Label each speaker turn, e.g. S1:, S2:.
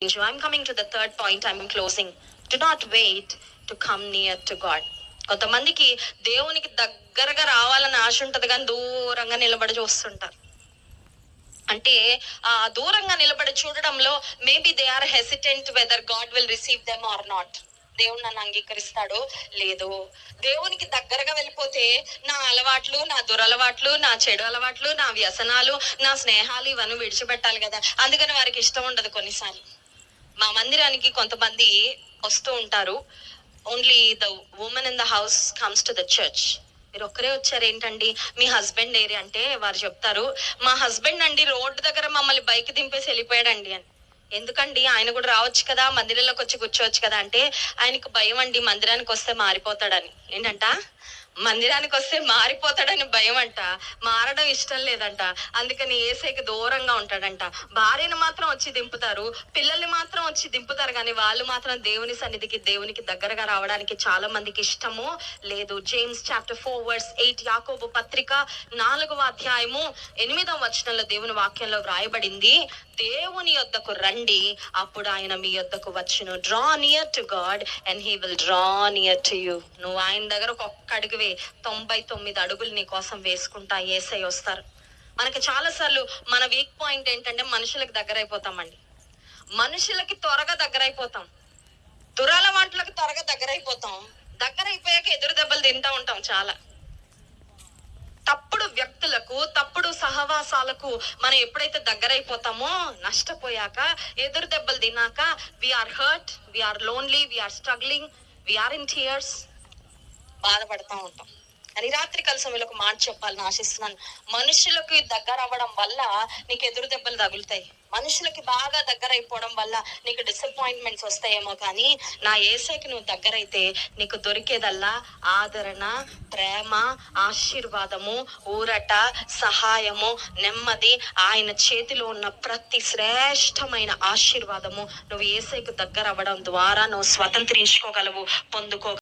S1: I'm coming to the third point. I'm closing. Do not wait to come near to God. కొంతమందికి దేవునికి దగ్గరగా రావాలని ఆశ ఉంటది కానీ దూరంగా నిలబడి చూస్తుంటారు అంటే ఆ దూరంగా నిలబడి చూడడంలో maybe they are hesitant whether God will receive them or not దేవుడు నన్ను అంగీకరిస్తాడో లేదో దేవునికి దగ్గరగా వెళ్ళిపోతే నా అలవాట్లు నా దురలవాట్లు నా చెడు అలవాట్లు నా వ్యసనాలు నా స్నేహాలు ఇవన్నీ విడిచిపెట్టాలి కదా అందుకని వారికి ఇష్టం ఉండదు కొన్నిసార్లు మా మందిరానికి కొంతమంది వస్తూ ఉంటారు. Only the women in the house comes to the church మీరు ఒక్కరే వచ్చారు ఏంటండి మీ హస్బెండ్ ఏరి అంటే వారు చెప్తారు. మా హస్బెండ్ అండి రోడ్డు దగ్గర మమ్మల్ని బైక్ దింపేసి వెళ్ళిపోయాడండి అని. ఎందుకండి? ఆయన కూడా రావచ్చు కదా మందిరంలోకి వచ్చి కూర్చోవచ్చు కదా అంటే ఆయనకు భయం అండి మందిరానికి వస్తే మారిపోతాడని. ఏంటంట? మందిరానికి వస్తే మారిపోతాడని భయం అంట మారడం ఇష్టం లేదంట. అందుకని ఏసైకి దూరంగా ఉంటాడంట. భార్యను మాత్రం వచ్చి దింపుతారు. పిల్లల్ని మాత్రం వచ్చి దింపుతారు. కానీ వాళ్ళు మాత్రం దేవుని సన్నిధికి దేవునికి దగ్గరగా రావడానికి చాలా మందికి ఇష్టము లేదు. James chapter four verse eight Yakobu పత్రిక నాలుగవ అధ్యాయము ఎనిమిదవ వచనంలో దేవుని వాక్యంలో వ్రాయబడింది. దేవుని యొద్దకు రండి. అప్పుడు ఆయన మీ యొద్దకు వచ్చును. Draw near to God and he will draw near to you నువ్వు ఆయన దగ్గర ఒక ఒక్క తొంభై తొమ్మిది అడుగులు నీ కోసం వేసుకుంటా ఏసై వస్తారు. మనకి చాలా సార్లు మన వీక్ పాయింట్ ఏంటంటే మనుషులకు దగ్గరైపోతామండి. మనుషులకి త్వరగా దగ్గర అయిపోతాం త్వరగా దగ్గరైపోతాం. దగ్గరైపోయాక ఎదురు దెబ్బలు తింటా ఉంటాం చాలా. తప్పుడు వ్యక్తులకు తప్పుడు సహవాసాలకు మనం ఎప్పుడైతే దగ్గరైపోతామో నష్టపోయాక ఎదురు దెబ్బలు తినాక we're hurt we're lonely we're struggling we're in tears బాధపడతా ఉంటాం. కానీ రాత్రి కాల సమయంలో ఒక మాట చెప్పాలని ఆశిస్తున్నాను. మనుషులకు దగ్గర అవ్వడం వల్ల నీకు ఎదురు దెబ్బలు తగులుతాయి. మనుషులకి బాగా దగ్గర అయిపోవడం వల్ల నీకు డిసప్పాయింట్మెంట్స్ వస్తాయేమో కానీ నా ఏసైకి నువ్వు దగ్గరైతే నీకు దొరికేదల్లా ఆదరణ ప్రేమ ఆశీర్వాదము ఊరట సహాయము నెమ్మది ఆయన చేతిలో ఉన్న ప్రతి శ్రేష్టమైన ఆశీర్వాదము నువ్వు ఏసైకి దగ్గర అవ్వడం ద్వారా నువ్వు స్వతంత్రించుకోగలవు పొందుకో